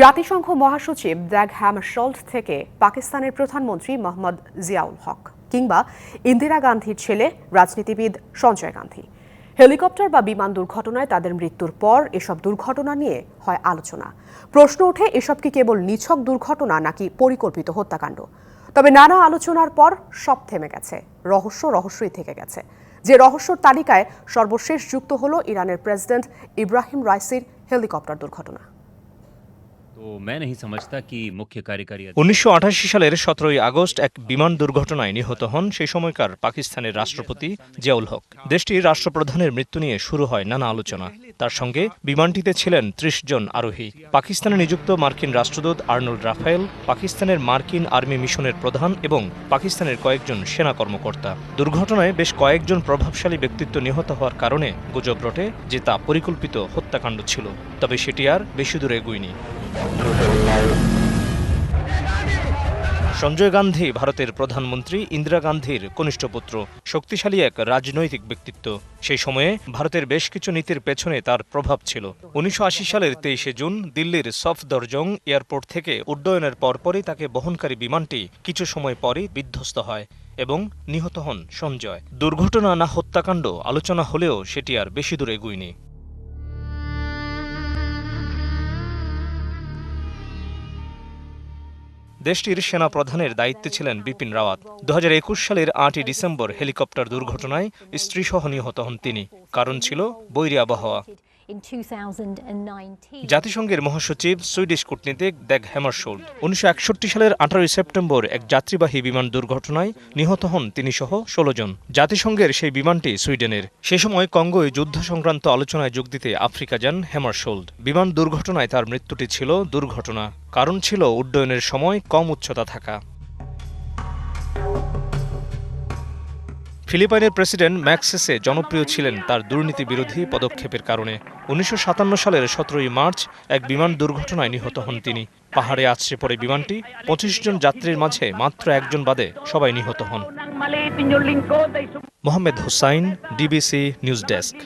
জাতিসংঘ মহাসচিব দ্যাগ হ্যামারশল্ট থেকে পাকিস্তানের প্রধানমন্ত্রী মোহাম্মদ জিয়াউল হক কিংবা ইন্দিরা গান্ধীর ছেলে রাজনীতিবিদ সঞ্জয় গান্ধী। হেলিকপ্টার বা বিমান দুর্ঘটনায় তাদের মৃত্যুর পর এসব দুর্ঘটনা নিয়ে হয় আলোচনা। প্রশ্ন ওঠে, এসব কি কেবল নিছক দুর্ঘটনা নাকি পরিকল্পিত হত্যাকাণ্ড? তবে নানা আলোচনার পর সব থেমে গেছে, রহস্য রহস্যই থেকে গেছে। যে রহস্যর তালিকায় সর্বশেষ যুক্ত হলো ইরানের প্রেসিডেন্ট ইব্রাহিম রাইসির হেলিকপ্টার দুর্ঘটনা। तो मैं नहीं समझता कि मुख्य कार्यकारी अधिकारी- উনিশশো সালের সতেরোই আগস্ট এক বিমান দুর্ঘটনায় নিহত হন সেই সময়কার পাকিস্তানের রাষ্ট্রপতি জিয়াউল হক দেশটির রাষ্ট্রপ্রধানের মৃত্যু নিয়ে শুরু হয় নানা আলোচনা তার সঙ্গে বিমানটিতে ছিলেন ত্রিশ জন আরোহী পাকিস্তানে নিযুক্ত মার্কিন রাষ্ট্রদূত আর্নল্ড রাফায়েল পাকিস্তানের মার্কিন আর্মি মিশনের প্রধান এবং পাকিস্তানের কয়েকজন সেনা কর্মকর্তা দুর্ঘটনায় বেশ কয়েকজন প্রভাবশালী ব্যক্তিত্ব নিহত হওয়ার কারণে গুজব রটে যে তা পরিকল্পিত হত্যাকাণ্ড ছিল তবে সেটি আর বেশি দূরে এগুয়নি সঞ্জয় গান্ধী ভারতের প্রধানমন্ত্রী ইন্দিরা গান্ধীর কনিষ্ঠ পুত্র, শক্তিশালী এক রাজনৈতিক ব্যক্তিত্ব। সেই সময়ে ভারতের বেশ কিছু নীতির পেছনে তার প্রভাব ছিল। উনিশশো আশি সালের তেইশে জুন দিল্লির সফদরজং এয়ারপোর্ট থেকে উড্ডয়নের পরপরই তাকে বহনকারী বিমানটি কিছু সময় পরই বিধ্বস্ত হয় এবং নিহত হন সঞ্জয়। দুর্ঘটনা না হত্যাকাণ্ড আলোচনা হলেও সেটি আর বেশি দূর এগুয়নি। দেশটির সেনা প্রধানের দায়িত্বে ছিলেন বিপিন রাওয়াত দু হাজার একুশ সালের আটই ডিসেম্বর হেলিকপ্টার দুর্ঘটনায় স্ত্রীসহ নিহত হন তিনি কারণ ছিল বৈরী আবহাওয়া in 2019. জাতিসংঘের মহাসচিব, সুইডিশ কূটনীতিক দ্যাগ হ্যামারশোল্ড উনিশশো একষট্টি সালের আঠারোই সেপ্টেম্বর এক যাত্রীবাহী বিমান দুর্ঘটনায় নিহত হন তিনি সহ ষোলো জন। জাতিসংঘের সেই বিমানটি সুইডেনের। সে সময় কঙ্গোয় যুদ্ধ সংক্রান্ত আলোচনায় যোগ দিতে আফ্রিকা যান হ্যামারশোল্ড বিমান দুর্ঘটনায় তার মৃত্যুটি ছিল দুর্ঘটনা। কারণ ছিল উড্ডয়নের সময় কম উচ্চতা থাকা। ফিলিপাইনের প্রেসিডেন্ট ম্যাক্সেসে জনপ্রিয় ছিলেন তার দুর্নীতি বিরোধী পদক্ষেপের কারণে। উনিশশো সাতান্ন সালের সতেরোই মার্চ এক বিমান দুর্ঘটনায় নিহত হন তিনি। পাহাড়ে আছড়ে পড়ে বিমানটি পঁচিশ জন যাত্রীর মাঝে মাত্র একজন বাদে সবাই নিহত হন। Mohammad Hussain DBC news desk.